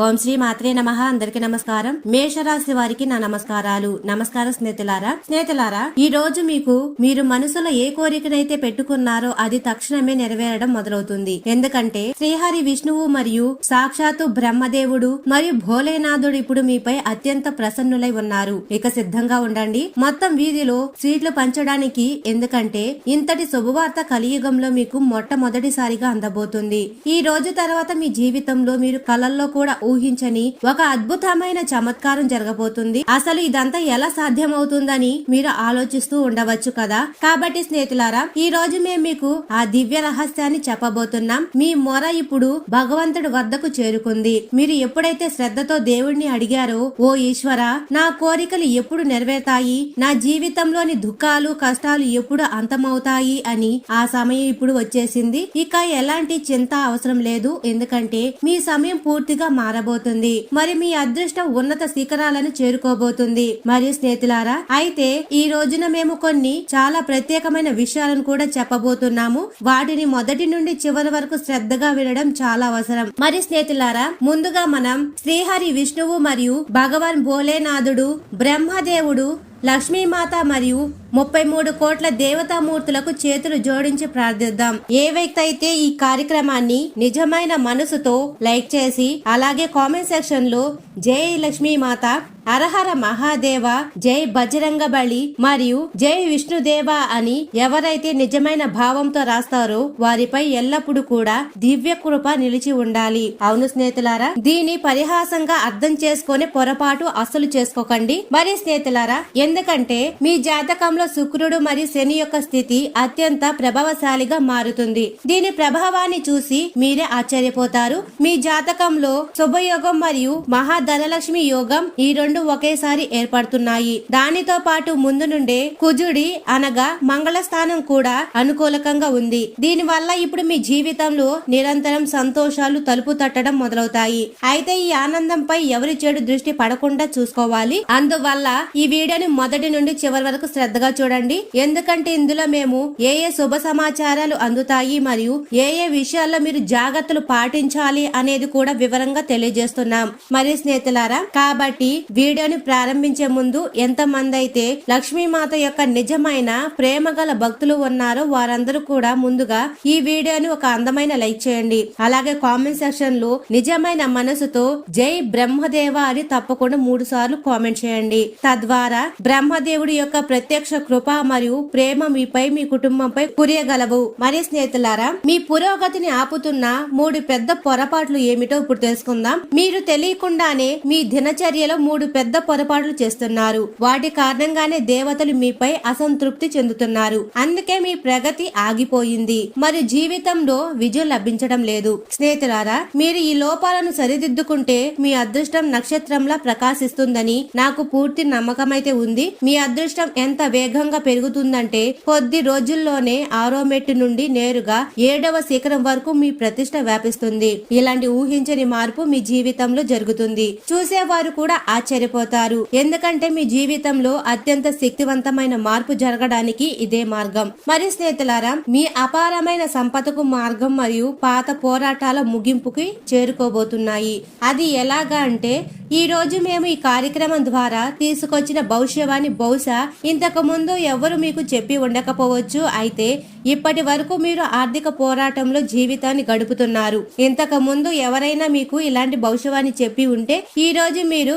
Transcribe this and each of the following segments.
ఓం శ్రీ మాత్రే నమ. అందరికి నమస్కారం. మేషరాశి వారికి నా నమస్కారాలు. నమస్కారం స్నేహితులారా స్నేహితులారా ఈ రోజు మీకు మీరు మనసులో ఏ కోరికనైతే పెట్టుకున్నారో అది తక్షణమే నెరవేరడం మొదలవుతుంది. ఎందుకంటే శ్రీహరి విష్ణువు మరియు సాక్షాత్తు బ్రహ్మదేవుడు మరియు భోలేనాథుడు ఇప్పుడు మీపై అత్యంత ప్రసన్నులై ఉన్నారు. ఇక సిద్ధంగా ఉండండి. మొత్తం వీధిలో స్వీట్లు పంచడానికి ఎందుకంటే ఇంతటి శుభవార్త కలియుగంలో మీకు మొట్టమొదటిసారిగా అందబోతుంది. ఈ రోజు తర్వాత మీ జీవితంలో మీరు కలల్లో కూడా ఊహించని ఒక అద్భుతమైన చమత్కారం జరగబోతుంది. అసలు ఇదంతా ఎలా సాధ్యమవుతుందని మీరు ఆలోచిస్తూ ఉండవచ్చు కదా? కాబట్టి స్నేహితులారా ఈ రోజు మేము మీకు ఆ దివ్య రహస్యాన్ని చెప్పబోతున్నాం. మీ మొర ఇప్పుడు భగవంతుడి వద్దకు చేరుకుంది. మీరు ఎప్పుడైతే శ్రద్ధతో దేవుణ్ణి అడిగారో ఓ ఈశ్వర నా కోరికలు ఎప్పుడు నెరవేరుతాయి? నా జీవితంలోని దుఃఖాలు కష్టాలు ఎప్పుడు అంతమవుతాయి అని ఆ సమయం ఇప్పుడు వచ్చేసింది. ఇక ఎలాంటి చింత అవసరం లేదు. ఎందుకంటే మీ సమయం పూర్తిగా మా మారబోతుంది. మరి మీ అదృష్టం ఉన్నత శిఖరాలను చేరుకోబోతుంది. మరియు స్నేహితులారా అయితే ఈ రోజున మేము కొన్ని చాలా ప్రత్యేకమైన విషయాలను కూడా చెప్పబోతున్నాము. వాటిని మొదటి నుండి చివరి వరకు శ్రద్ధగా వినడం చాలా అవసరం. మరి స్నేహితులారా ముందుగా మనం శ్రీహరి విష్ణువు మరియు భగవాన్ భోలేనాథుడు బ్రహ్మదేవుడు లక్ష్మీమాత మరియు ముప్పై మూడు కోట్ల దేవతామూర్తులకు చేతులు జోడించి ప్రార్థిద్దాం. ఏ వ్యక్తి అయితే ఈ కార్యక్రమాన్ని నిజమైన మనసుతో లైక్ చేసి అలాగే కామెంట్ సెక్షన్లో జై లక్ష్మీమాత హరహర మహాదేవ జై బజరంగ బలి మరియు జై విష్ణుదేవ అని ఎవరైతే నిజమైన భావంతో రాస్తారో వారిపై ఎల్లప్పుడూ కూడా దివ్య కృప నిలిచి ఉండాలి. అవును స్నేహితులారా దీని పరిహాసంగా అర్థం చేసుకుని పొరపాటు అసలు చేసుకోకండి. మరి స్నేహితులారా ఎందుకంటే మీ జాతకంలో శుక్రుడు మరియు శని యొక్క స్థితి అత్యంత ప్రభావశాలిగా మారుతుంది. దీని ప్రభావాన్ని చూసి మీరే ఆశ్చర్యపోతారు. మీ జాతకంలో శుభయోగం మరియు మహాధనలక్ష్మి యోగం ఈ రెండు ఒకేసారి ఏర్పడుతున్నాయి. దానితో పాటు ముందు నుండే కుజుడి అనగా మంగళ స్థానం కూడా అనుకూలకంగా ఉంది. దీని వల్ల ఇప్పుడు మీ జీవితంలో నిరంతరం సంతోషాలు తలుపు తట్టడం మొదలవుతాయి. అయితే ఈ ఆనందంపై ఎవరి చెడు దృష్టి పడకుండా చూసుకోవాలి. అందువల్ల ఈ వీడియోని మొదటి నుండి చివరి వరకు శ్రద్ధగా చూడండి. ఎందుకంటే ఇందులో మేము ఏ ఏ శుభ సమాచారాలు అందుతాయి మరియు ఏ ఏ విషయాల్లో మీరు జాగ్రత్తలు పాటించాలి అనేది కూడా వివరంగా తెలియజేస్తున్నాం. మరి స్నేహితులారా కాబట్టి వీడియోని ప్రారంభించే ముందు ఎంతమంది అయితే లక్ష్మీమాత యొక్క నిజమైన ప్రేమ గల భక్తులు ఉన్నారో వారందరూ కూడా ముందుగా ఈ వీడియోని ఒక అందమైన లైక్ చేయండి. అలాగే కామెంట్ సెక్షన్లో నిజమైన మనసుతో జై బ్రహ్మదేవ అని తప్పకుండా మూడు సార్లు కామెంట్ చేయండి. తద్వారా బ్రహ్మదేవుడి యొక్క ప్రత్యక్ష కృప మరియు ప్రేమ మీపై మీ కుటుంబంపై కురియగలవు మరి స్నేహితులారా మీ పురోగతిని ఆపుతున్న మూడు పెద్ద పొరపాట్లు ఏమిటో ఇప్పుడు తెలుసుకుందాం. మీరు తెలియకుండానే మీ దినచర్యలో మూడు పెద్ద పొరపాట్లు చేస్తున్నారు. వాటి కారణంగానే దేవతలు మీపై అసంతృప్తి చెందుతున్నారు. అందుకే మీ ప్రగతి ఆగిపోయింది. మరి జీవితంలో విజయం లభించడం లేదు. స్నేహితులారా మీరు ఈ లోపాలను సరిదిద్దుకుంటే మీ అదృష్టం నక్షత్రంలా ప్రకాశిస్తుందని నాకు పూర్తి నమ్మకమైతే ఉంది. మీ అదృష్టం ఎంత వేగంగా పెరుగుతుందంటే కొద్ది రోజుల్లోనే ఆరో మెట్టు నుండి నేరుగా ఏడవ శిఖరం వరకు మీ ప్రతిష్ట వ్యాపిస్తుంది. ఇలాంటి ఊహించని మార్పు మీ జీవితంలో జరుగుతుంది. చూసేవారు కూడా చేరిపోతారు ఎందుకంటే మీ జీవితంలో అత్యంత శక్తివంతమైన మార్పు జరగడానికి ఇదే మార్గం. మరి స్నేహితులారా మీ అపారమైన సంపదకు మార్గం మరియు పాత పోరాటాల ముగింపుకి చేరుకోబోతున్నాయి. అది ఎలాగా అంటే ఈ రోజు మేము ఈ కార్యక్రమం ద్వారా తీసుకొచ్చిన భవిష్యవాణి బహుశా ఇంతకు ముందు ఎవరు మీకు చెప్పి ఉండకపోవచ్చు. అయితే ఇప్పటి వరకు మీరు ఆర్థిక పోరాటంలో జీవితాన్ని గడుపుతున్నారు. ఇంతకు ముందు ఎవరైనా మీకు ఇలాంటి భవిష్యవాణి చెప్పి ఉంటే ఈ రోజు మీరు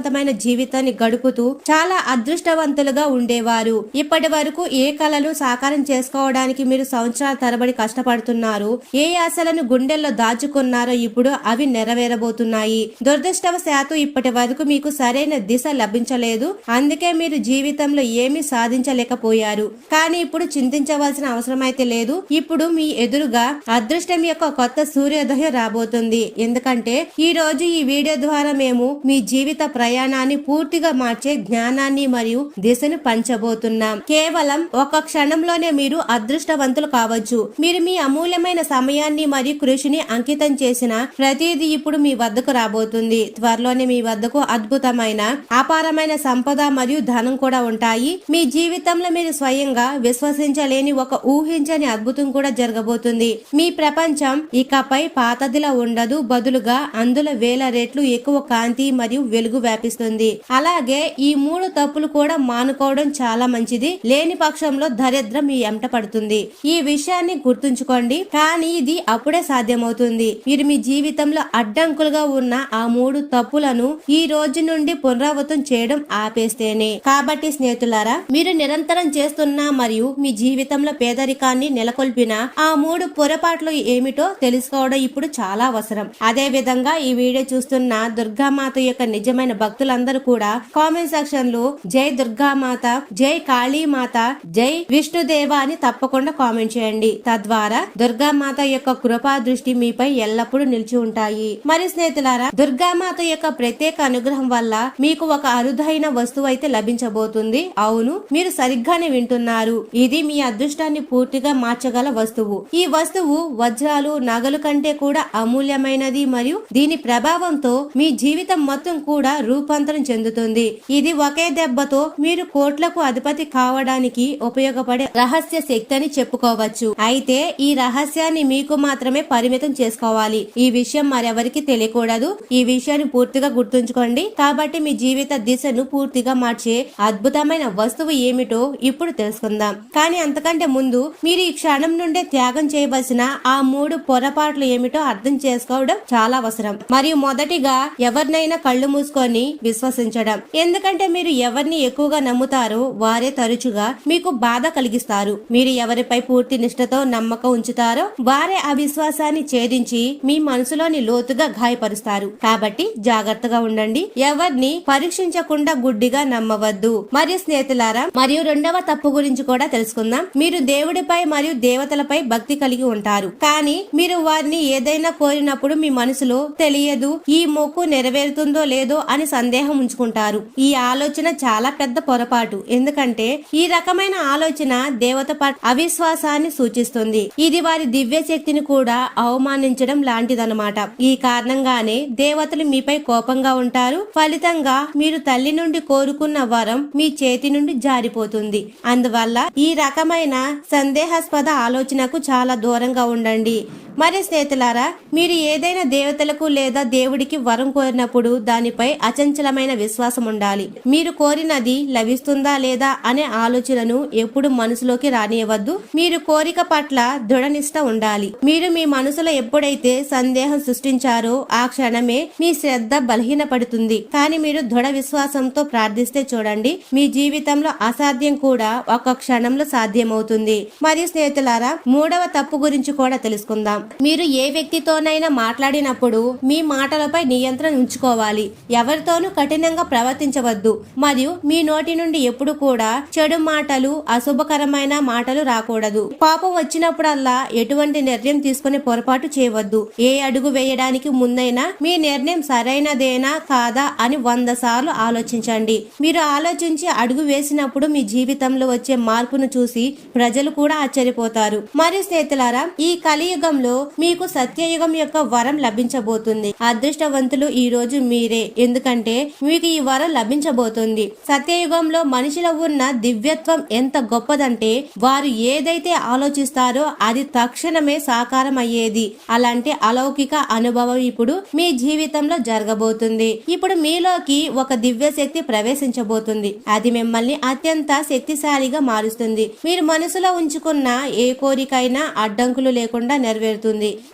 విలాసవంతమైన జీవితాన్ని గడుపుతూ చాలా అదృష్టవంతులుగా ఉండేవారు. ఇప్పటి వరకు ఏ కళలు సాకారం చేసుకోవడానికి మీరు సంవత్సరాల తరబడి కష్టపడుతున్నారు? ఏ ఆశలను గుండెల్లో దాచుకున్నారో ఇప్పుడు అవి నెరవేరబోతున్నాయి. దురదృష్టవశాత్తు ఇప్పటి వరకు మీకు సరైన దిశ లభించలేదు. అందుకే మీరు జీవితంలో ఏమీ సాధించలేకపోయారు. కానీ ఇప్పుడు చింతించవలసిన అవసరం అయితే లేదు. ఇప్పుడు మీ ఎదురుగా అదృష్టం యొక్క కొత్త సూర్యోదయం రాబోతుంది. ఎందుకంటే ఈ రోజు ఈ వీడియో ద్వారా మేము మీ జీవిత ప్రయాణాన్ని పూర్తిగా మార్చే జ్ఞానాన్ని మరియు దిశను పంచబోతున్నాం. కేవలం ఒక క్షణంలోనే మీరు అదృష్టవంతులు కావచ్చు. మీరు మీ అమూల్యమైన సమయాన్ని మరియు కృషిని అంకితం చేసిన ప్రతిదీ ఇప్పుడు మీ వద్దకు రాబోతుంది. త్వరలోనే మీ వద్దకు అద్భుతమైన అపారమైన సంపద మరియు ధనం కూడా ఉంటాయి. మీ జీవితంలో మీరు స్వయంగా విశ్వసించలేని ఒక ఊహించని అద్భుతం కూడా జరగబోతుంది. మీ ప్రపంచం ఇకపై పాతదిలా ఉండదు. బదులుగా అందులో వేల రెట్లు ఎక్కువ కాంతి మరియు వెలుగు వ్యాపిస్తుంది. అలాగే ఈ మూడు తప్పులు కూడా మానుకోవడం చాలా మంచిది. లేని పక్షంలో దరిద్రం మీ ఎంట పడుతుంది. ఈ విషయాన్ని గుర్తుంచుకోండి. కానీ ఇది అప్పుడే సాధ్యమవుతుంది. మీరు మీ జీవితంలో అడ్డంకులుగా ఉన్న ఆ మూడు తప్పులను ఈ రోజు నుండి పునరావృతం చేయడం ఆపేస్తేనే. కాబట్టి స్నేహితులారా మీరు నిరంతరం చేస్తున్న మరియు మీ జీవితంలో పేదరికాన్ని నెలకొల్పిన ఆ మూడు పొరపాట్లు ఏమిటో తెలుసుకోవడం ఇప్పుడు చాలా అవసరం. అదే విధంగా ఈ వీడియో చూస్తున్న దుర్గామాత యొక్క నిజమైన భక్తులందరూ కూడా కామెంట్ సెక్షన్లో జై దుర్గామాత జై కాళీమాత జై విష్ణుదేవ అని తప్పకుండా కామెంట్ చేయండి. తద్వారా దుర్గామాత యొక్క కృపా దృష్టి మీపై ఎల్లప్పుడూ నిలిచి ఉంటాయి. మరి స్నేహితులారా దుర్గామాత యొక్క ప్రత్యేక అనుగ్రహం వల్ల మీకు ఒక అరుదైన వస్తువు అయితే లభించబోతుంది. అవును మీరు సరిగ్గానే వింటున్నారు. ఇది మీ అదృష్టాన్ని పూర్తిగా మార్చగల వస్తువు. ఈ వస్తువు వజ్రాలు నగలు కంటే కూడా అమూల్యమైనది మరియు దీని ప్రభావంతో మీ జీవితం మొత్తం కూడా రూపాంతరం చెందుతుంది. ఇది ఒకే దెబ్బతో మీరు కోట్లకు అధిపతి కావడానికి ఉపయోగపడే రహస్య శక్తి అని చెప్పుకోవచ్చు. అయితే ఈ రహస్యాన్ని మీకు మాత్రమే పరిమితం చేసుకోవాలి. ఈ విషయం మరెవరికి తెలియకూడదు. ఈ విషయాన్ని పూర్తిగా గుర్తుంచుకోండి. కాబట్టి మీ జీవిత దిశను పూర్తిగా మార్చే అద్భుతమైన వస్తువు ఏమిటో ఇప్పుడు తెలుసుకుందాం. కానీ అంతకంటే ముందు మీరు ఈ క్షణం నుండే త్యాగం చేయవలసిన ఆ మూడు పొరపాట్లు ఏమిటో అర్థం చేసుకోవడం చాలా అవసరం. మరియు మొదటిగా ఎవరినైనా కళ్ళు మూసుకొని విశ్వసించడం. ఎందుకంటే మీరు ఎవరిని ఎక్కువగా నమ్ముతారో వారే తరచుగా మీకు బాధ కలిగిస్తారు. మీరు ఎవరిపై పూర్తి నిష్ఠతో నమ్మకం ఉంచుతారో వారే అవిశ్వాసాన్ని ఛేదించి మీ మనసులోని లోతుగా గాయపరుస్తారు. కాబట్టి జాగ్రత్తగా ఉండండి. ఎవరిని పరీక్షించకుండా గుడ్డిగా నమ్మవద్దు. మరియు స్నేహితులారా మరియు రెండవ తప్పు గురించి కూడా తెలుసుకుందాం. మీరు దేవుడిపై మరియు దేవతలపై భక్తి కలిగి ఉంటారు. కానీ మీరు వారిని ఏదైనా కోరినప్పుడు మీ మనసులో తెలియదు ఈ మొక్కు నెరవేరుతుందో లేదో అని సందేహం ఉంచుకుంటారు. ఈ ఆలోచన చాలా పెద్ద పొరపాటు. ఎందుకంటే ఈ రకమైన ఆలోచన దేవత అవిశ్వాసాన్ని సూచిస్తుంది. ఇది వారి దివ్య శక్తిని కూడా అవమానించడం లాంటిదన్నమాట. ఈ కారణంగానే దేవతలు మీపై కోపంగా ఉంటారు. ఫలితంగా మీరు తల్లి నుండి కోరుకున్న వరం మీ చేతి నుండి జారిపోతుంది. అందువల్ల ఈ రకమైన సందేహాస్పద ఆలోచనకు చాలా దూరంగా ఉండండి. మరి స్నేహితులారా మీరు ఏదైనా దేవతలకు లేదా దేవుడికి వరం కోరినప్పుడు దానిపై అచంచలమైన విశ్వాసం ఉండాలి. మీరు కోరినది లభిస్తుందా లేదా అనే ఆలోచనను ఎప్పుడు మనసులోకి రానియవద్దు. మీరు కోరిక పట్ల దృఢనిష్ట ఉండాలి. మీరు మీ మనసులో ఎప్పుడైతే సందేహం సృష్టించారో ఆ క్షణమే మీ శ్రద్ధ బలహీనపడుతుంది. కానీ మీరు దృఢ విశ్వాసంతో ప్రార్థిస్తే చూడండి మీ జీవితంలో అసాధ్యం కూడా ఒక క్షణంలో సాధ్యమవుతుంది. మరియు స్నేహితులారా మూడవ తప్పు గురించి కూడా తెలుసుకుందాం. మీరు ఏ వ్యక్తితోనైనా మాట్లాడినప్పుడు మీ మాటలపై నియంత్రణ ఉంచుకోవాలి. ఎవరితోనూ కఠినంగా ప్రవర్తించవద్దు. మరియు మీ నోటి నుండి ఎప్పుడు కూడా చెడు మాటలు అశుభకరమైన మాటలు రాకూడదు. పాపం వచ్చినప్పుడల్లా ఎటువంటి నిర్ణయం తీసుకునే పొరపాటు చేయవద్దు. ఏ అడుగు వేయడానికి ముందైనా మీ నిర్ణయం సరైనదేనా కాదా అని వంద సార్లు ఆలోచించండి. మీరు ఆలోచించి అడుగు వేసినప్పుడు మీ జీవితంలో వచ్చే మార్పును చూసి ప్రజలు కూడా ఆశ్చర్యపోతారు. మరియు స్నేహితులారా ఈ కలియుగంలో మీకు సత్యయుగం యొక్క వరం లభించబోతుంది. అదృష్టవంతులు ఈ రోజు మీరే. ఎందుకంటే మీకు ఈ వరం లభించబోతుంది. సత్యయుగంలో మనిషిలో ఉన్న దివ్యత్వం ఎంత గొప్పదంటే వారు ఏదైతే ఆలోచిస్తారో అది తక్షణమే సాకారం అయ్యేది అలాంటి అలౌకిక అనుభవం ఇప్పుడు మీ జీవితంలో జరగబోతుంది. ఇప్పుడు మీలోకి ఒక దివ్య శక్తి ప్రవేశించబోతుంది. అది మిమ్మల్ని అత్యంత శక్తిశాలిగా మారుస్తుంది. మీరు మనసులో ఉంచుకున్న ఏ కోరికైనా అడ్డంకులు లేకుండా నెరవేరుతుంది.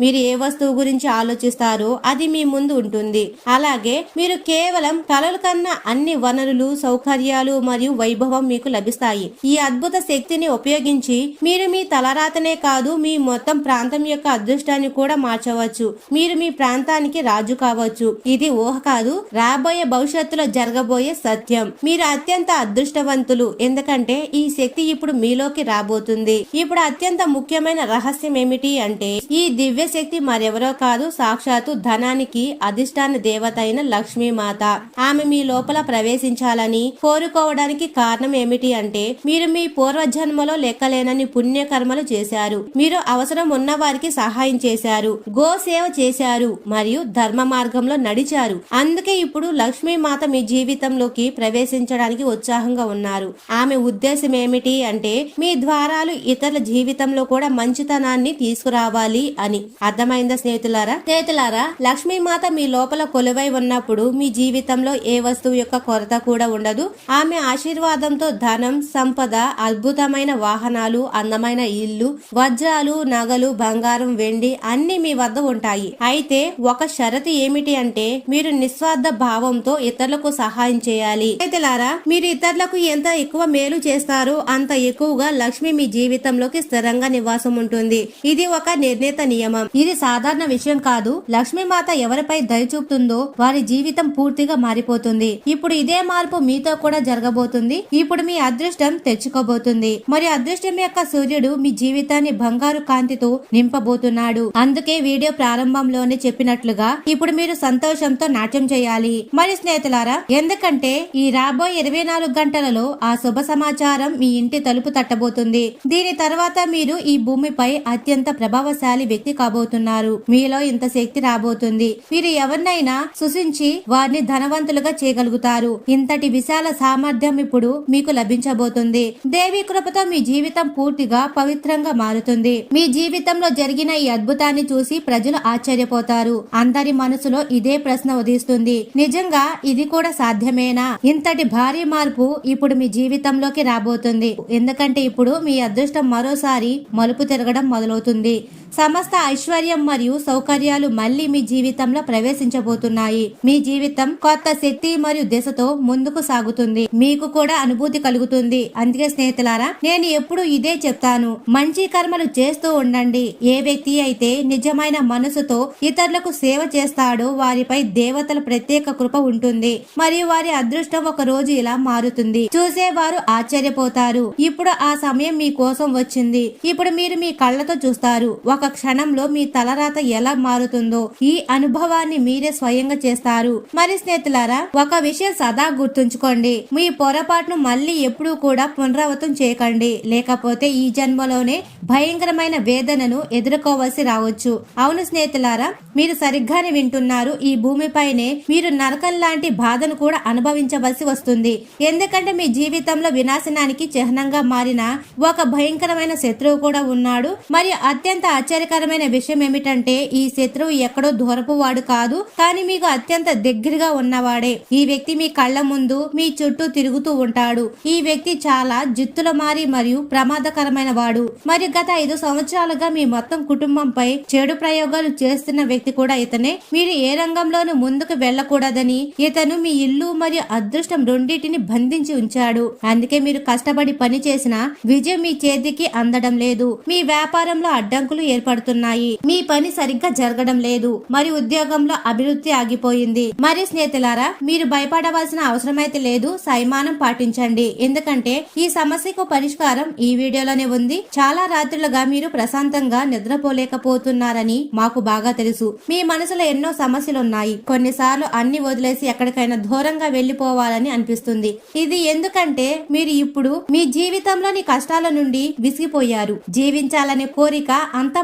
మీరు ఏ వస్తువు గురించి ఆలోచిస్తారో అది మీ ముందు ఉంటుంది. అలాగే మీరు కేవలం కలలు కన్నా అన్ని వనరులు సౌకర్యాలు మరియు వైభవం మీకు లభిస్తాయి. ఈ అద్భుత శక్తిని ఉపయోగించి మీరు మీ తలరాతనే కాదు మీ మొత్తం ప్రాంతం యొక్క అదృష్టాన్ని కూడా మార్చవచ్చు. మీరు మీ ప్రాంతానికి రాజు కావచ్చు. ఇది ఊహ కాదు రాబోయే భవిష్యత్తులో జరగబోయే సత్యం. మీరు అత్యంత అదృష్టవంతులు ఎందుకంటే ఈ శక్తి ఇప్పుడు మీలోకి రాబోతుంది. ఇప్పుడు అత్యంత ముఖ్యమైన రహస్యం ఏమిటి అంటే ఈ ఈ దివ్యశక్తి మరెవరో కాదు సాక్షాత్తు ధనానికి అధిష్టాన దేవత అయిన లక్ష్మీమాత. ఆమె మీ లోపల ప్రవేశించాలని కోరుకోవడానికి కారణం ఏమిటి అంటే మీరు మీ పూర్వజన్మలో లెక్కలేనని పుణ్యకర్మలు చేశారు. మీరు అవసరం ఉన్న వారికి సహాయం చేశారు. గో సేవ చేశారు మరియు ధర్మ మార్గంలో నడిచారు. అందుకే ఇప్పుడు లక్ష్మీమాత మీ జీవితంలోకి ప్రవేశించడానికి ఉత్సాహంగా ఉన్నారు. ఆమె ఉద్దేశం ఏమిటి అంటే మీ ద్వారాలు ఇతరుల జీవితంలో కూడా మంచితనాన్ని తీసుకురావాలి అని. అర్థమైందా స్నేహితులారా? స్నేహితులారా లక్ష్మీమాత మీ లోపల కొలువై ఉన్నప్పుడు మీ జీవితంలో ఏ వస్తువు యొక్క కొరత కూడా ఉండదు. ఆమె ఆశీర్వాదంతో ధనం సంపద అద్భుతమైన వాహనాలు అందమైన ఇల్లు వజ్రాలు నగలు బంగారం వెండి అన్ని మీ వద్ద ఉంటాయి. అయితే ఒక షరతు ఏమిటి అంటే మీరు నిస్వార్థ భావంతో ఇతరులకు సహాయం చేయాలి. స్నేహితులారా మీరు ఇతరులకు ఎంత ఎక్కువ మేలు చేస్తారో అంత ఎక్కువగా లక్ష్మి మీ జీవితంలోకి స్థిరంగా నివాసం ఉంటుంది. ఇది ఒక నిర్ణీత నియమం. ఇది సాధారణ విషయం కాదు. లక్ష్మీమాత ఎవరిపై దయ చూపుతుందో వారి జీవితం పూర్తిగా మారిపోతుంది. ఇప్పుడు ఇదే మార్పు మీతో కూడా జరగబోతుంది. ఇప్పుడు మీ అదృష్టం తెచ్చుకోబోతుంది. మరి అదృష్టం యొక్క సూర్యుడు మీ జీవితాన్ని బంగారు కాంతితో నింపబోతున్నాడు. అందుకే వీడియో ప్రారంభంలోనే చెప్పినట్లుగా ఇప్పుడు మీరు సంతోషంతో నాట్యం చేయాలి. మరి స్నేహితులారా ఎందుకంటే ఈ రాబోయే ఇరవై నాలుగు గంటలలో ఆ శుభ సమాచారం మీ ఇంటి తలుపు తట్టబోతుంది. దీని తర్వాత మీరు ఈ భూమిపై అత్యంత ప్రభావశాలి వ్యక్తి కాబోతున్నారు. మీలో ఇంత శక్తి రాబోతుంది. మీరు ఎవరినైనా సుశించి వారిని ధనవంతులుగా చేయగలుగుతారు. ఇంతటి విశాల సామర్థ్యం ఇప్పుడు మీకు లభించబోతుంది. దేవి కృపతో మీ జీవితం పూర్తిగా పవిత్రంగా మారుతుంది. మీ జీవితంలో జరిగిన ఈ అద్భుతాన్ని చూసి ప్రజలు ఆశ్చర్యపోతారు. అందరి మనసులో ఇదే ప్రశ్న ఉదయిస్తుంది. నిజంగా ఇది కూడా సాధ్యమేనా? ఇంతటి భారీ మార్పు ఇప్పుడు మీ జీవితంలోకి రాబోతుంది. ఎందుకంటే ఇప్పుడు మీ అదృష్టం మరోసారి మలుపు తిరగడం మొదలవుతుంది. సమస్త ఐశ్వర్యం మరియు సౌకర్యాలు మళ్ళీ మీ జీవితంలో ప్రవేశించబోతున్నాయి. మీ జీవితం కొత్త శక్తి మరియు దిశతో ముందుకు సాగుతుంది. మీకు కూడా అనుభూతి కలుగుతుంది. అందుకే స్నేహితులారా నేను ఎప్పుడు ఇదే చెప్తాను. మంచి కర్మలు చేస్తూ ఉండండి. ఏ వ్యక్తి అయితే నిజమైన మనసుతో ఇతరులకు సేవ చేస్తాడో వారిపై దేవతల ప్రత్యేక కృప ఉంటుంది. మరియు వారి అదృష్టం ఒక రోజు ఇలా మారుతుంది. చూసేవారు ఆశ్చర్యపోతారు. ఇప్పుడు ఆ సమయం మీ కోసం వచ్చింది. ఇప్పుడు మీరు మీ కళ్ళతో చూస్తారు. ఒక క్షణంలో మీ తలరాత ఎలా మారుతుందో ఈ అనుభవాన్ని మీరే స్వయంగా చేస్తారు. మరి స్నేహితులారా ఒక విషయం సదా గుర్తుంచుకోండి. మీ పొరపాటును మళ్ళీ ఎప్పుడూ కూడా పునరావృతం చేయకండి. లేకపోతే ఈ జన్మలోనే భయంకరమైన వేదనను ఎదుర్కోవలసి రావచ్చు. అవును స్నేహితులారా మీరు సరిగ్గానే వింటున్నారు. ఈ భూమిపైనే మీరు నరకం లాంటి బాధను కూడా అనుభవించవలసి వస్తుంది. ఎందుకంటే మీ జీవితంలో వినాశనానికి చిహ్నంగా మారిన ఒక భయంకరమైన శత్రువు కూడా ఉన్నాడు. మరియు అత్యంత ఆశ్చర్యకరమైన విషయం ఏమిటంటే ఈ శత్రువు ఎక్కడో దూరపు వాడు కాదు కానీ మీకు అత్యంత దగ్గరగా ఉన్నవాడే. ఈ వ్యక్తి మీ కళ్ళ ముందు మీ చుట్టూ తిరుగుతూ ఉంటాడు. ఈ వ్యక్తి చాలా జిత్తుల మారి మరియు ప్రమాదకరమైన వాడు. మరియు గత ఐదు సంవత్సరాలుగా మీ మొత్తం కుటుంబంపై చెడు ప్రయోగాలు చేస్తున్న వ్యక్తి కూడా ఇతనే. మీరు ఏ రంగంలోనూ ముందుకు వెళ్ళకూడదని ఇతను మీ ఇల్లు మరియు అదృష్టం రెండింటిని బంధించి ఉంచాడు. అందుకే మీరు కష్టపడి పని చేసిన విజయం మీ చేతికి అందడం లేదు. మీ వ్యాపారంలో అడ్డంకులు ఏర్పడుతున్నాయి. మీ పని సరిగ్గా జరగడం లేదు. మరి ఉద్యోగంలో అభివృద్ధి ఆగిపోయింది. మరి స్నేహితులారా మీరు భయపడవలసిన అవసరమైతే లేదు. సైమానం పాటించండి. ఎందుకంటే ఈ సమస్యకు పరిష్కారం ఈ వీడియోలోనే ఉంది. చాలా రాత్రులుగా మీరు ప్రశాంతంగా నిద్రపోలేకపోతున్నారని మాకు బాగా తెలుసు. మీ మనసులో ఎన్నో సమస్యలున్నాయి. కొన్నిసార్లు అన్ని వదిలేసి ఎక్కడికైనా దూరంగా వెళ్ళిపోవాలని అనిపిస్తుంది. ఇది ఎందుకంటే మీరు ఇప్పుడు మీ జీవితంలోని కష్టాల నుండి విసిగిపోయారు. జీవించాలనే కోరిక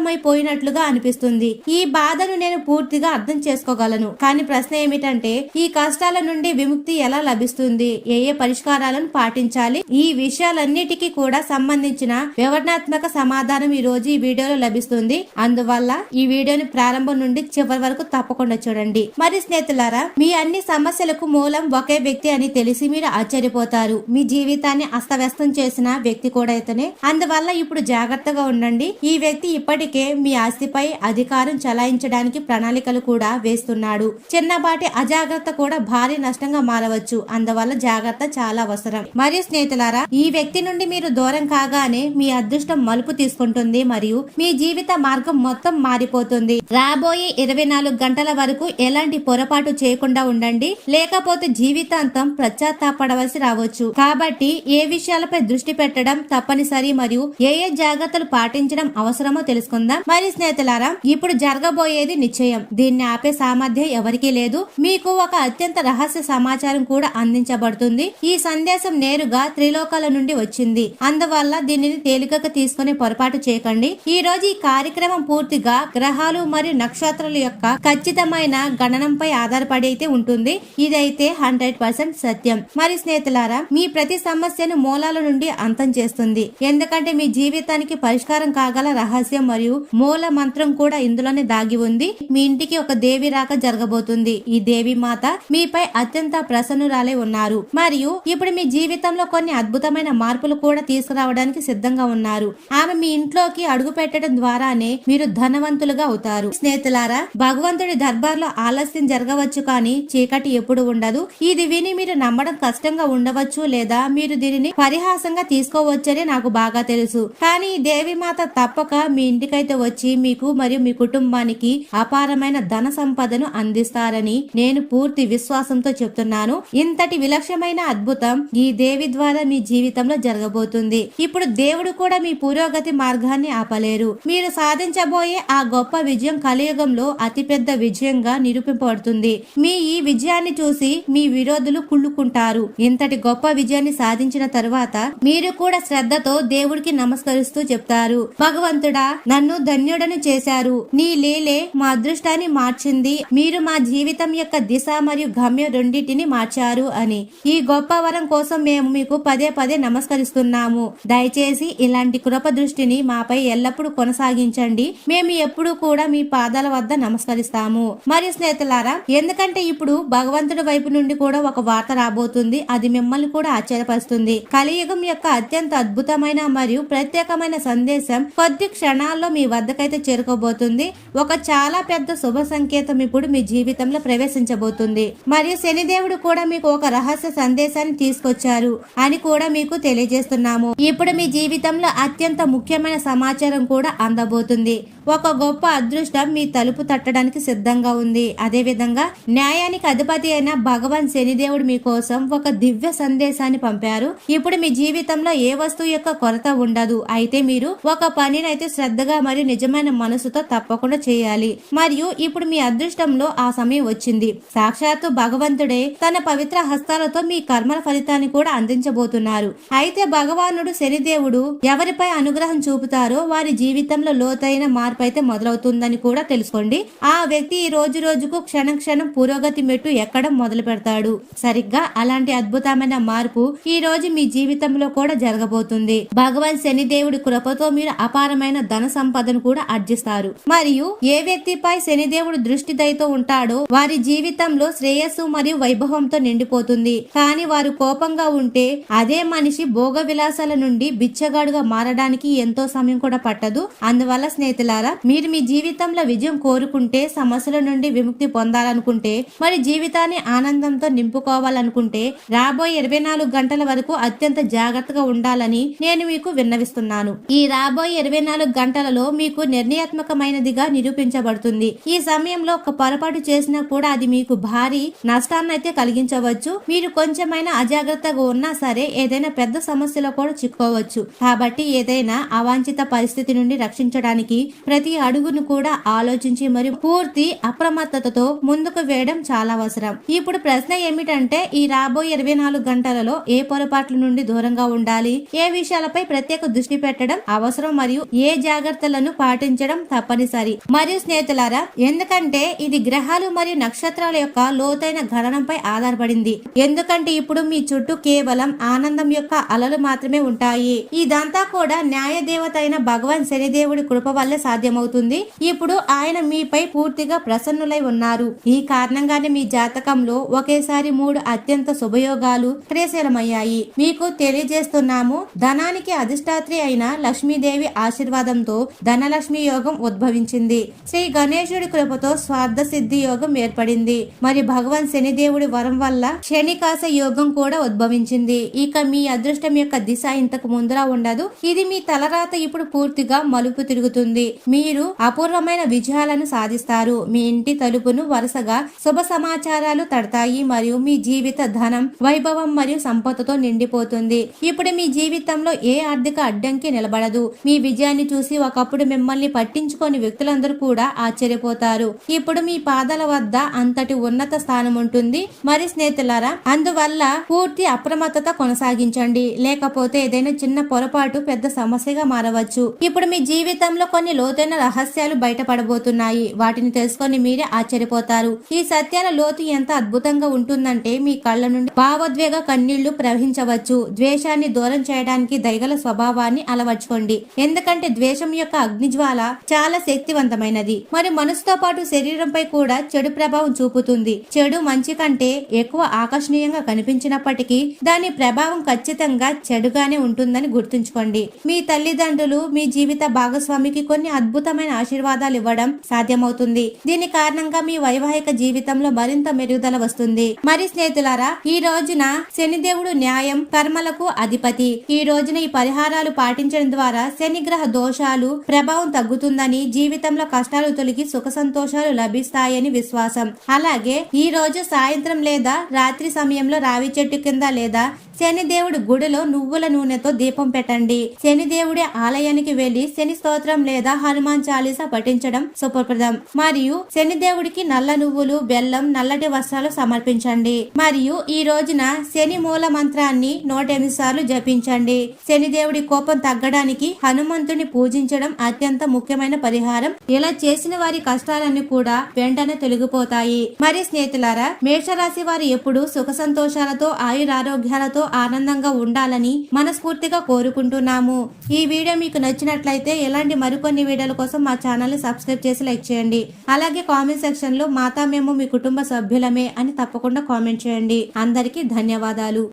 అంతమైపోయినట్లుగా అనిపిస్తుంది. ఈ బాధను నేను పూర్తిగా అర్థం చేసుకోగలను. కానీ ప్రశ్న ఏమిటంటే ఈ కష్టాల నుండి విముక్తి ఎలా లభిస్తుంది? ఏ ఏ పరిష్కారాలను పాటించాలి? ఈ విషయాలన్నిటికీ కూడా సంబంధించిన వివరణాత్మక సమాధానం ఈ రోజు ఈ వీడియోలో లభిస్తుంది. అందువల్ల ఈ వీడియోని ప్రారంభం నుండి చివరి వరకు తప్పకుండా చూడండి. మరి స్నేహితులారా మీ అన్ని సమస్యలకు మూలం ఒకే వ్యక్తి అని తెలిసి మీరు ఆశ్చర్యపోతారు. మీ జీవితాన్ని అస్తవ్యస్తం చేసిన వ్యక్తి కూడా అయితేనే అందువల్ల ఇప్పుడు జాగ్రత్తగా ఉండండి. ఈ వ్యక్తి ఇప్పటికీ మీ ఆస్తిపై అధికారం చలాయించడానికి ప్రణాళికలు కూడా వేస్తున్నాడు. చిన్నపాటి అజాగ్రత్త కూడా భారీ నష్టంగా మారవచ్చు. అందువల్ల జాగ్రత్త చాలా అవసరం. మరియు స్నేహితులారా ఈ వ్యక్తి నుండి మీరు దూరం కాగానే మీ అదృష్టం మలుపు తీసుకుంటుంది మరియు మీ జీవిత మార్గం మొత్తం మారిపోతుంది. రాబోయే ఇరవై నాలుగు గంటల వరకు ఎలాంటి పొరపాటు చేయకుండా ఉండండి. లేకపోతే జీవితాంతం పశ్చాత్తాపడవలసి రావచ్చు. కాబట్టి ఏ విషయాలపై దృష్టి పెట్టడం తప్పనిసరి మరియు ఏ ఏ జాగ్రత్తలు పాటించడం అవసరమో తెలుసుకుంది. తెలుసుకుందాం మరి స్నేహితులారా ఇప్పుడు జరగబోయేది నిశ్చయం. దీన్ని ఆపే సామర్థ్యం ఎవరికీ లేదు. మీకు ఒక అత్యంత రహస్య సమాచారం కూడా అందించబడుతుంది. ఈ సందేశం నేరుగా త్రిలోకాల నుండి వచ్చింది. అందువల్ల దీనిని తేలికగా తీసుకుని పొరపాటు చేయకండి. ఈ రోజు ఈ కార్యక్రమం పూర్తిగా గ్రహాలు మరియు నక్షత్రాల యొక్క ఖచ్చితమైన గణనంపై ఆధారపడి అయితే ఉంటుంది. ఇదైతే హండ్రెడ్ పర్సెంట్ సత్యం. మరి స్నేహితులారా మీ ప్రతి సమస్యను మూలాల నుండి అంతం చేస్తుంది. ఎందుకంటే మీ జీవితానికి పరిష్కారం కాగల రహస్యం మరియు మూల మంత్రం కూడా ఇందులోనే దాగి ఉంది. మీ ఇంటికి ఒక దేవి రాక జరగబోతుంది. ఈ దేవి మాత మీపై అత్యంత ప్రసన్నురాలై ఉన్నారు. మరియు ఇప్పుడు మీ జీవితంలో కొన్ని అద్భుతమైన మార్పులు కూడా తీసుకురావడానికి సిద్ధంగా ఉన్నారు. ఆమె మీ ఇంట్లోకి అడుగు పెట్టడం ద్వారానే మీరు ధనవంతులుగా అవుతారు. స్నేహితులారా భగవంతుడి దర్బార్లో ఆలస్యం జరగవచ్చు కానీ చీకటి ఎప్పుడు ఉండదు. ఇది విని మీరు నమ్మడం కష్టంగా ఉండవచ్చు లేదా మీరు దీనిని పరిహాసంగా తీసుకోవచ్చని నాకు బాగా తెలుసు. కానీ దేవి మాత తప్పక మీ ఇంటికైతే వచ్చి మీకు మరియు మీ కుటుంబానికి అపారమైన ధన సంపదను అందిస్తారని నేను పూర్తి విశ్వాసంతో చెప్తున్నాను. ఇంతటి విలక్షణమైన అద్భుతం ఈ దేవి ద్వారా మీ జీవితంలో జరగబోతుంది. ఇప్పుడు దేవుడు కూడా మీ పురోగతి మార్గాన్ని ఆపలేరు. మీరు సాధించబోయే ఆ గొప్ప విజయం కలియుగంలో అతిపెద్ద విజయంగా నిరూపింపబడుతుంది. మీ ఈ విజయాన్ని చూసి మీ విరోధులు కుళ్ళుకుంటారు. ఇంతటి గొప్ప విజయాన్ని సాధించిన తరువాత మీరు కూడా శ్రద్ధతో దేవుడికి నమస్కరిస్తూ చెప్తారు. భగవంతుడా నన్ను ధన్యుడను చేశారు. నీ లీలే మా అదృష్టాన్ని మార్చింది. మీరు మా జీవితం యొక్క దిశ మరియు గమ్యం రెండింటిని మార్చారు అని. ఈ గొప్ప వరం కోసం మేము మీకు పదే పదే నమస్కరిస్తున్నాము. దయచేసి ఇలాంటి కృప దృష్టిని మాపై ఎల్లప్పుడూ కొనసాగించండి. మేము ఎప్పుడూ కూడా మీ పాదాల వద్ద నమస్కరిస్తాము. మరియు స్నేహితులారా ఎందుకంటే ఇప్పుడు భగవంతుడి వైపు నుండి కూడా ఒక వార్త రాబోతుంది. అది మిమ్మల్ని కూడా ఆశ్చర్యపరుస్తుంది. కలియుగం యొక్క అత్యంత అద్భుతమైన మరియు ప్రత్యేకమైన సందేశం కొద్ది క్షణాల్లో మీ మీ వద్దకైతే చేరుకోబోతుంది. ఒక చాలా పెద్ద శుభ సంకేతం ఇప్పుడు మీ జీవితంలో ప్రవేశించబోతుంది. మరియు శనిదేవుడు కూడా మీకు ఒక రహస్య సందేశాన్ని తీసుకొచ్చారు అని కూడా మీకు తెలియజేస్తున్నాము. ఇప్పుడు మీ జీవితంలో అత్యంత ముఖ్యమైన సమాచారం కూడా అందబోతుంది. ఒక గొప్ప అదృష్టం మీ తలుపు తట్టడానికి సిద్ధంగా ఉంది. అదే విధంగా న్యాయానికి అధిపతి అయిన భగవాన్ శనిదేవుడు మీకోసం ఒక దివ్య సందేశాన్ని పంపారు. ఇప్పుడు మీ జీవితంలో ఏ వస్తువు యొక్క కొరత ఉండదు. అయితే మీరు ఒక పనిని అయితే శ్రద్ధగా మరియు నిజమైన మనసుతో తప్పకుండా చేయాలి. మరియు ఇప్పుడు మీ అదృష్టంలో ఆ సమయం వచ్చింది. సాక్షాత్తు భగవంతుడే తన పవిత్ర హస్తాలతో మీ కర్మల ఫలితాన్ని కూడా అందించబోతున్నారు. అయితే భగవానుడు శనిదేవుడు ఎవరిపై అనుగ్రహం చూపుతారో వారి జీవితంలో లోతైన మార్పు అయితే మొదలవుతుందని కూడా తెలుసుకోండి. ఆ వ్యక్తి ఈ రోజు రోజుకు క్షణం క్షణం పురోగతి మెట్టు ఎక్కడం మొదలు పెడతాడు. సరిగ్గా అలాంటి అద్భుతమైన మార్పు ఈ రోజు మీ జీవితంలో కూడా జరగబోతుంది. భగవాన్ శనిదేవుడి కృపతో మీరు అపారమైన ధన సంపదను కూడా అర్జిస్తారు మరియు ఏ వ్యక్తిపై శనిదేవుడు దృష్టి దయతో ఉంటాడో వారి జీవితంలో శ్రేయస్సు మరియు వైభవంతో నిండిపోతుంది. కానీ వారు కోపంగా ఉంటే అదే మనిషి భోగ విలాసాల నుండి బిచ్చగాడుగా మారడానికి ఎంతో సమయం కూడా పట్టదు. అందువల్ల స్నేహితులారా మీరు మీ జీవితంలో విజయం కోరుకుంటే సమస్యల నుండి విముక్తి పొందాలనుకుంటే మరి జీవితాన్ని ఆనందంతో నింపుకోవాలనుకుంటే రాబోయే ఇరవై నాలుగు గంటల వరకు అత్యంత జాగ్రత్తగా ఉండాలని నేను మీకు విన్నవిస్తున్నాను. ఈ రాబోయే ఇరవై నాలుగు గంటలలో మీకు నిర్ణయాత్మకమైనదిగా నిరూపించబడుతుంది. ఈ సమయంలో ఒక పొరపాటు చేసినా కూడా అది మీకు భారీ నష్టాన్ని అయితే కలిగించవచ్చు. మీరు కొంచెమైనా అజాగ్రత్తగా ఉన్నా సరే ఏదైనా పెద్ద సమస్యలో కూడా చిక్కోవచ్చు కాబట్టి ఏదైనా అవాంఛిత పరిస్థితి నుండి రక్షించడానికి ప్రతి అడుగును కూడా ఆలోచించి మరియు పూర్తి అప్రమత్తతతో ముందుకు వేయడం చాలా అవసరం. ఇప్పుడు ప్రశ్న ఏమిటంటే ఈ రాబోయే ఇరవై నాలుగు గంటలలో ఏ పొరపాట్ల నుండి దూరంగా ఉండాలి? ఏ విషయాలపై ప్రత్యేక దృష్టి పెట్టడం అవసరం? మరియు ఏ జాగ్రత్తలు పద్ధతులను పాటించడం తప్పనిసరి. మరియు స్నేహితులారా ఎందుకంటే ఇది గ్రహాలు మరియు నక్షత్రాల యొక్క లోతైన గణనంపై ఆధారపడింది. ఎందుకంటే ఇప్పుడు మీ చుట్టూ కేవలం ఆనందం యొక్క అలలు మాత్రమే ఉంటాయి. ఇదంతా కూడా న్యాయ దేవత అయిన భగవాన్ శనిదేవుడి కృప వల్లే సాధ్యమవుతుంది. ఇప్పుడు ఆయన మీపై పూర్తిగా ప్రసన్నులై ఉన్నారు. ఈ కారణంగానే మీ జాతకంలో ఒకేసారి మూడు అత్యంత శుభయోగాలు క్రియశీలమయ్యాయి మీకు తెలియజేస్తున్నాము ధనానికి అధిష్టాత్రి అయిన లక్ష్మీదేవి ఆశీర్వాదంతో ధనలక్ష్మి యోగం ఉద్భవించింది. శ్రీ గణేశుడి కృపతో స్వార్థ సిద్ధి యోగం ఏర్పడింది. మరి భగవాన్ శనిదేవుడి వరం వల్ల శనికాస యోగం కూడా ఉద్భవించింది. ఇక మీ అదృష్టం యొక్క దిశ ఇంతకు ముందులా ఉండదు. ఇది మీ తలరాత ఇప్పుడు పూర్తిగా మలుపు తిరుగుతుంది. మీరు అపూర్వమైన విజయాలను సాధిస్తారు. మీ ఇంటి తలుపును వరుసగా శుభ సమాచారాలు తడతాయి మరియు మీ జీవిత ధనం వైభవం మరియు సంపదతో నిండిపోతుంది. ఇప్పుడు మీ జీవితంలో ఏ ఆర్థిక అడ్డంకి నిలబడదు. మీ విజయాన్ని చూసి ఒక అప్పుడు మిమ్మల్ని పట్టించుకోని వ్యక్తులందరూ కూడా ఆశ్చర్యపోతారు. ఇప్పుడు మీ పాదాల వద్ద అంతటి ఉన్నత స్థానం ఉంటుంది. మరి స్నేహితులారా అందువల్ల పూర్తి అప్రమత్తత కొనసాగించండి. లేకపోతే ఏదైనా చిన్న పొరపాటు పెద్ద సమస్యగా మారవచ్చు. ఇప్పుడు మీ జీవితంలో కొన్ని లోతైన రహస్యాలు బయటపడబోతున్నాయి. వాటిని తెలుసుకొని మీరే ఆశ్చర్యపోతారు. ఈ సత్యాల లోతు ఎంత అద్భుతంగా ఉంటుందంటే మీ కళ్ళ నుండి భావోద్వేగ కన్నీళ్ళు ప్రవహించవచ్చు. ద్వేషాన్ని దూరం చేయడానికి దయగల స్వభావాన్ని అలవర్చుకోండి. ఎందుకంటే ద్వేషం యొక్క అగ్నిజ్వాల చాలా శక్తివంతమైనది. మరి మనసుతో పాటు శరీరంపై కూడా చెడు ప్రభావం చూపుతుంది. చెడు మంచి కంటే ఎక్కువ ఆకర్షణీయంగా కనిపించినప్పటికీ దాని ప్రభావం ఖచ్చితంగా చెడుగానే ఉంటుందని గుర్తుంచుకోండి. మీ తల్లిదండ్రులు మీ జీవిత భాగస్వామికి కొన్ని అద్భుతమైన ఆశీర్వాదాలు ఇవ్వడం సాధ్యమవుతుంది. దీని కారణంగా మీ వైవాహిక జీవితంలో మరింత మెరుగుదల వస్తుంది. మరి స్నేహితులారా ఈ రోజున శనిదేవుడు న్యాయం కర్మలకు అధిపతి. ఈ రోజున ఈ పరిహారాలు పాటించడం ద్వారా శనిగ్రహ దోషాలు ప్రభావం తగ్గుతుందని జీవితంలో కష్టాలు తొలగి సుఖ సంతోషాలు లభిస్తాయని విశ్వాసం. అలాగే ఈ రోజు సాయంత్రం లేదా రాత్రి సమయంలో రావి చెట్టు కింద లేదా శనిదేవుడి గుడిలో నువ్వుల నూనెతో దీపం పెట్టండి. శనిదేవుడి ఆలయానికి వెళ్ళి శని స్తోత్రం లేదా హనుమాన్ చాలీసా పఠించడం శుభప్రదం మరియు శనిదేవుడికి నల్ల నువ్వులు బెల్లం నల్లటి వస్త్రాలు సమర్పించండి. మరియు ఈ రోజున శని మూల మంత్రాన్ని నూట ఎనిమిది సార్లు జపించండి. శనిదేవుడి కోపం తగ్గడానికి హనుమంతుని పూజించడం అత్యంత ముఖ్యమైన పరిహారం. ఇలా చేసిన వారి కష్టాలన్నీ కూడా వెంటనే తొలగిపోతాయి. మరి స్నేహితులారా మేషరాశి వారు ఎప్పుడు సుఖ సంతోషాలతో ఆయురారోగ్యాలతో ఆనందంగా ఉండాలని మనస్ఫూర్తిగా కోరుకుంటున్నాము. ఈ వీడియో మీకు నచ్చినట్లయితే ఇలాంటి మరికొన్ని వీడియోల కోసం మా ఛానల్ని సబ్స్క్రైబ్ చేసి లైక్ చేయండి. అలాగే కామెంట్ సెక్షన్లో మాతా మేము మీ కుటుంబ సభ్యులమే అని తప్పకుండా కామెంట్ చేయండి. అందరికీ ధన్యవాదాలు.